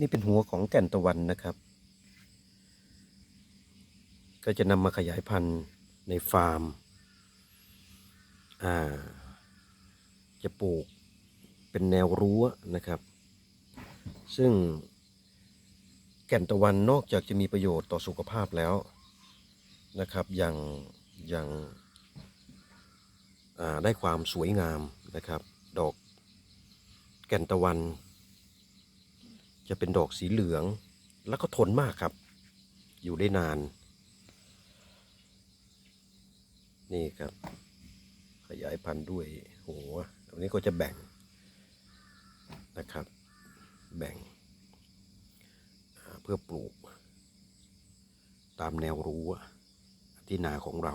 นี่เป็นหัวของแก่นตะวันนะครับ ก็จะนำมาขยายพันธุ์ในฟาร์ม อ่า จะปลูกเป็นแนวรั้วนะครับ ซึ่งแก่นตะวันนอกจากจะมีประโยชน์ต่อสุขภาพแล้วนะครับ ยังยังได้ความสวยงามนะครับ ดอกแก่นตะวัน จะเป็นดอกสีเหลือง แล้วก็ทนมากครับ อยู่ได้นาน นี่ครับ ขยายพันธุ์ด้วยหัวตรงนี้ก็จะแบ่งนะครับ แบ่ง เพื่อปลูก ตามแนวรั้วที่นาของเรา